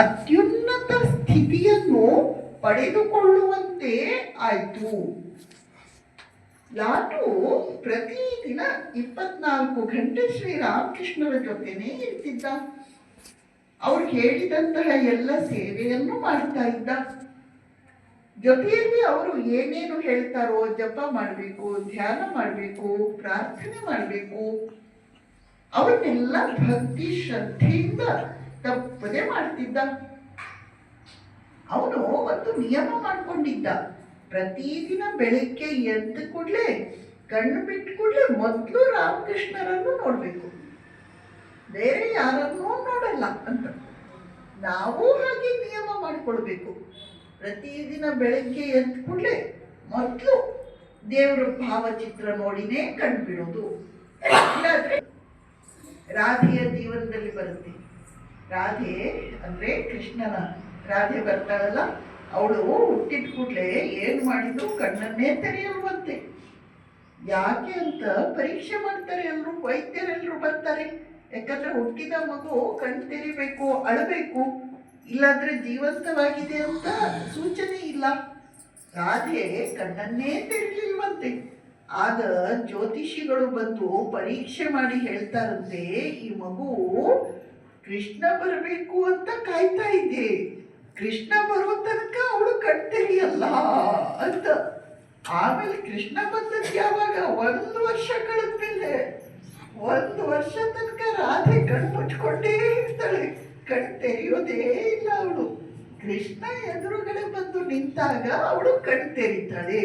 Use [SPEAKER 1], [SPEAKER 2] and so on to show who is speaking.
[SPEAKER 1] ಅತ್ಯುನ್ನತ ಸ್ಥಿತಿಯನ್ನು ಪಡೆದುಕೊಳ್ಳುವಂತೆ ಆಯ್ತು. ಲಾಟು ಪ್ರತಿದಿನ ಇಪ್ಪತ್ನಾಲ್ಕು ಗಂಟೆ ಶ್ರೀರಾಮಕೃಷ್ಣರ ಜೊತೆನೇ ಇರ್ತಿದ್ದ? ಅವ್ರು ಹೇಳಿದಂತಹ ಎಲ್ಲ ಸೇವೆಯನ್ನು ಮಾಡ್ತಾ ಇದ್ದ. ಜೊತೆಯಲ್ಲಿ ಅವರು ಏನೇನು ಹೇಳ್ತಾರೋ ಜಪ ಮಾಡಬೇಕು, ಧ್ಯಾನ ಮಾಡಬೇಕು, ಪ್ರಾರ್ಥನೆ ಮಾಡಬೇಕು ಅವನ್ನೆಲ್ಲ ಭಕ್ತಿ ಶ್ರದ್ಧೆಯಿಂದ ತಪ್ಪದೆ ಮಾಡ್ತಿದ್ದ. ಅವನು ಒಂದು ನಿಯಮ ಮಾಡ್ಕೊಂಡಿದ್ದ. ಪ್ರತಿದಿನ ಬೆಳಿಗ್ಗೆ ಎದ್ದ ಕೂಡಲೇ, ಕಣ್ಣು ಬಿಟ್ಟ ಕೂಡಲೇ ಮೊದಲು ರಾಮಕೃಷ್ಣರನ್ನು ನೋಡಬೇಕು. ಬೇರೆ ಯಾರನ್ನೂ ನೋಡಲ್ಲ ಅಂತ. ನಾವು ಹಾಗೆ ನಿಯಮ ಮಾಡಿಕೊಳ್ಬೇಕು. ಪ್ರತಿದಿನ ಬೆಳಗ್ಗೆ ಎದ್ದ ಕೂಡಲೇ ಮೊದಲು ದೇವರ ಭಾವಚಿತ್ರ ನೋಡಿನೇ ಕಣ್ಬಿಡೋದು ರಾಧೆಯ ಜೀವನದಲ್ಲಿ ಬರುತ್ತೆ. ರಾಧೆ ಅಂದ್ರೆ ಕೃಷ್ಣನ. ರಾಧೆ ಬರ್ತಾಳಲ್ಲ ಅವಳು ಹುಟ್ಟಿದ ಕೂಡಲೇ ಏನು ಮಾಡಿದ್ರು ಕಣ್ಣನ್ನೇ ತೆರೆಯಲ್ವಂತೆ. ಯಾಕೆ ಅಂತ ಪರೀಕ್ಷೆ ಮಾಡ್ತಾರೆ ಎಲ್ಲರೂ ವೈದ್ಯರೆಲ್ಲರೂ ಬರ್ತಾರೆ. ಯಾಕಂದ್ರೆ ಹುಟ್ಟಿದ ಮಗು ಕಣ್ ತೆರಿಬೇಕು, ಅಳಬೇಕು. ಇಲ್ಲಾಂದ್ರೆ ಜೀವಂತವಾಗಿದೆ ಅಂತ ಸೂಚನೆ ಇಲ್ಲ. ರಾಧೆ ಕಣ್ಣನ್ನೇ ತೆರಲಿಲ್ವಂತೆ ಆಗ ಜ್ಯೋತಿಷಿಗಳು ಬಂದು ಪರೀಕ್ಷೆ ಮಾಡಿ ಹೇಳ್ತಾರಂತೆ, ಈ ಮಗು ಕೃಷ್ಣ ಬರಬೇಕು ಅಂತ ಕಾಯ್ತಾ ಇದ್ದೆ. ಕೃಷ್ಣ ಬರೋ ತನಕ ಅವಳು ಕಣ್ತೆರಿಯಲ್ಲ ಅಂತ. ಆಮೇಲೆ ಕೃಷ್ಣ ಬಂದದ್ದು ಯಾವಾಗ? ಒಂದು ವರ್ಷ ಕಳೆದ್ಮೇಲೆ. ಒಂದು ವರ್ಷ ತನಕ ರಾಧೆ ಕಣ್ಣು ಮುಚ್ಕೊಂಡೇ ಇರ್ತಾಳೆ. ಕಣ್ ತೆರೆಯೋದೇ ಇಲ್ಲ ಅವಳು. ಕೃಷ್ಣ ಎದುರುಗಡೆ ಬಂದು ನಿಂತಾಗ ಅವಳು ಕಣ್ ತೆರಿತಾಳೆ